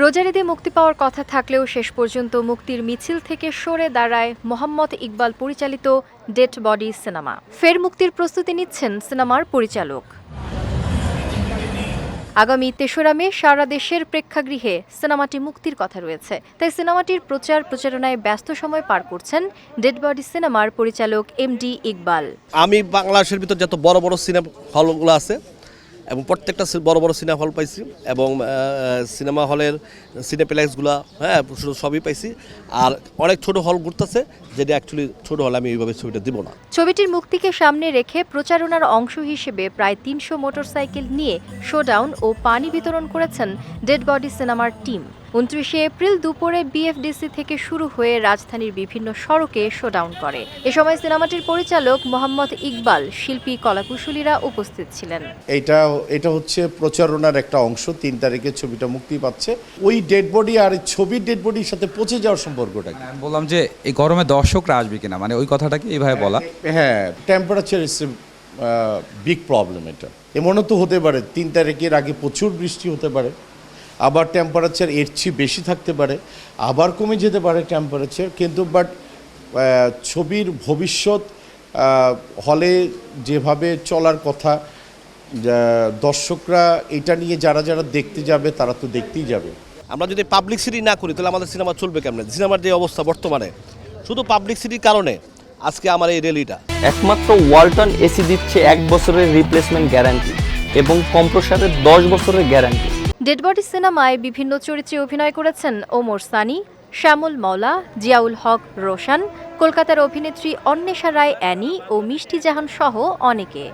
রোজার ঈদে মুক্তি পাওয়ার কথা থাকলেও শেষ পর্যন্ত মুক্তির মিছিল থেকে সরে দাঁড়ায় মোহাম্মদ ইকবাল পরিচালিত ডেড বডি সিনেমা। ফের মুক্তির প্রস্তুতি নিচ্ছেন সিনেমার পরিচালক। আগামী তেসরা মে সারা দেশের প্রেক্ষাগৃহে সিনেমাটি মুক্তির কথা রয়েছে। তাই সিনেমাটির প্রচার প্রচারণায় ব্যস্ত সময় পার করছেন ডেড বডি সিনেমার পরিচালক এম ডি ইকবাল। আমি বাংলাদেশের ভিতর যত বড় বড় সিনেমা হলগুলো আছে এবং প্রত্যেকটা বড় বড় সিনেমা হল পাইছি এবং সিনেমা হলের সিনেপ্লেক্সগুলো হ্যাঁ সবই পাইছি। আর অনেক ছোট হল ঘুরতেছে, যেটা অ্যাকচুয়ালি ছোট হলে আমি এইভাবে ছবিটা দিব না। ছবিটির মুক্তিকে সামনে রেখে প্রচারণার অংশ হিসেবে প্রায় তিনশো মোটরসাইকেল নিয়ে শোডাউন ও পানি বিতরণ করেছেন ডেড বডি সিনেমার টিম উনত্রিশে এপ্রিল দুপুরে বিএফডিসি থেকে শুরু হয়ে রাজধানীর বিভিন্ন সড়কে শোডাউন করে। এ সময় সিনেমাটির পরিচালক মোহাম্মদ ইকবাল শিল্পী কলাকুশলীরা উপস্থিত ছিলেন। এটা এটা হচ্ছে প্রচারণার একটা অংশ তিন তারিখে ছবিটা মুক্তি পাচ্ছে। ওই ডেড বডি আর ছবির ডেড বডির সাথে পচে যাওয়ার সম্পর্কটা আমি বললাম যে এই গরমে দর্শকরা আসবে কিনা? মানে ওই কথাটাকে এইভাবে বলা? হ্যাঁ টেম্পারেচার ইস বিগ প্রবলেম এটা। এমনও তো হতে পারে তিন তারিখের আগে প্রচুর বৃষ্টি হতে পারে। আবার টেম্পারেচার এর চেয়ে বেশি থাকতে পারে আবার কমে যেতে পারে টেম্পারেচার কিন্তু বাট ছবির ভবিষ্যৎ হলে যেভাবে চলার কথা দর্শকরা এটা নিয়ে যারা যারা দেখতে যাবে তারা তো দেখতেই যাবে। আমরা যদি পাবলিক সিটি না করি তাহলে আমাদের সিনেমা চলবে কেমনে? সিনেমার যে অবস্থা বর্তমানে শুধু পাবলিক সিটির কারণে আজকে আমার এই র্যালিটা একমাত্র ওয়ালটন এসি দিচ্ছে এক বছরের রিপ্লেসমেন্ট গ্যারান্টি এবং কম্প্রসারের দশ বছরের গ্যারান্টি ডেড বডি সিনেমায় বিভিন্ন চরিত্রে অভিনয় করেছেন ওমর সানি, শ্যামল মওলা, জিয়াউল হক রোশান, কলকাতার অভিনেত্রী অন্বেষা রায় অ্যানি ও মিষ্টি জাহান সহ অনেকে।